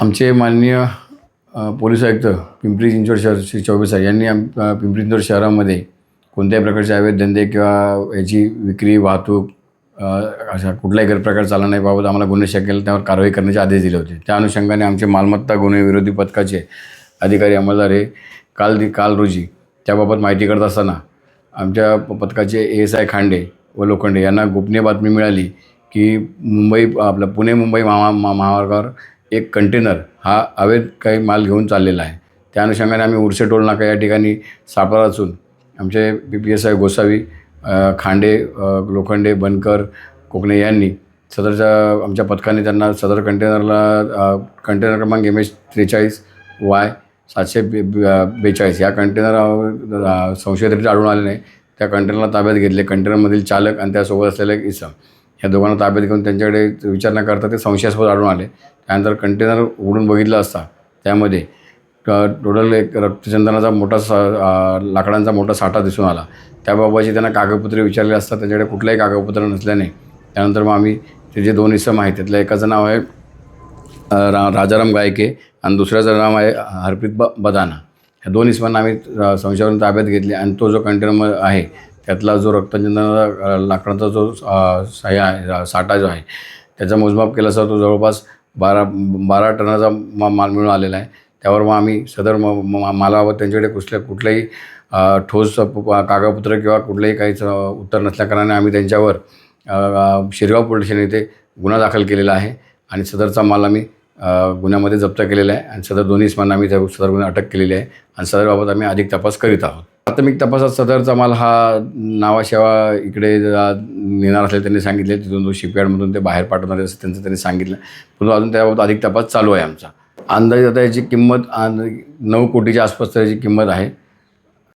आमचे माननीय पोलीस आयुक्त पिंपरी चिंचवड शहर श्री चौबे साहेब यांनी आम पिंपरी चिंचवड शहरामध्ये कोणत्याही प्रकारचे अवैध धंदे किंवा याची विक्री वाहतूक अशा कुठलाही गैरप्रकार चालला नाही बाबत आम्हाला गुन्हे शक्य त्यावर कारवाई करण्याचे आदेश दिले होते. त्या अनुषंगाने आमचे मालमत्ता गुन्हे विरोधी पथकाचे अधिकारी अंमलदार हे काल दि काल रोजी त्याबाबत माहिती करत असताना आमच्या प- पथकाचे ए एस आय खांडे व लोखंडे यांना गोपनीय बातमी मिळाली की मुंबई आपलं पुणे मुंबई महा महामार्गावर एक कंटेनर हा अवैध काही माल घेऊन चाललेला आहे. त्या अनुषंगाने आम्ही उर्से टोल नाका या ठिकाणी सापळा रचून आमचे P P S I Gosavi Khande Lokhande Bankar Kokane यांनी सदरच्या आमच्या पथकाने त्यांना सदर कंटेनरला कंटेनर क्रमांक एम एच त्रेचाळीस वाय सातशे बे बेचाळीस या कंटेनर संशयित आढळून आले नाही. त्या कंटेनरला ताब्यात घेतले. कंटेनरमधील चालक आणि त्यासोबत असलेले एक इसम या दोघांना ताब्यात घेऊन त्यांच्याकडे विचारणा करता ते संशयास्पद आढळून आले. त्यानंतर कंटेनर उघडून बघितलं असता त्यामध्ये टोटल एक रक्तचंदनाचा मोठा सा लाकडांचा मोठा साठा दिसून आला. त्याबाबतची त्यांना कागदपत्रे विचारले असता त्याच्याकडे कुठलंही कागदपत्र नसल्याने. त्यानंतर मग आम्ही ते जे दोन इसम आहेत त्यातल्या एकाचं नाव आहे रा राजाराम गायके आणि दुसऱ्याचं नाव आहे हरप्रीत ब बदाना. ह्या दोन इसमांना आम्ही संशयावरून ताब्यात घेतले आणि तो जो कंटेनर आहे त्यातला जो रक्तचंदनाचा लाकडाचा जो अ, आहे साठा जो आहे त्याचा मोजमाप केला असता तो जवळपास बारा बारा टनाचा मा माल मिळून आलेला आहे. त्यावर मग आम्ही सदर म म- मालाबाबत त्यांच्याकडे कुठल्या कुठल्याही ठोस कागदपत्र किंवा कुठलंही काहीच उत्तर नसल्याकारणाने आम्ही त्यांच्यावर शिरगाव पोलीस स्टेशन येथे गुन्हा दाखल केलेला आहे आणि सदरचा माल आम्ही गुन्ह्यामध्ये जप्त केलेला आहे आणि सदर दोन्ही इस्मांना आम्ही त्या सदर गुन्हे अटक केलेली आहे आणि सदरबाबत आम्ही अधिक तपास करीत आहोत. प्राथमिक तपासात सदरचा माल हा नावाशेवा इकडे नेणार असले त्यांनी सांगितले तिथून तो शिपयार्डमधून ते बाहेर पाठवणार असं त्यांचं त्यांनी सांगितलं. परंतु अजून त्याबाबत अधिक तपास चालू आहे आमचा. अंदाजे आता याची किंमत नऊ कोटीच्या आसपास त्याची किंमत आहे.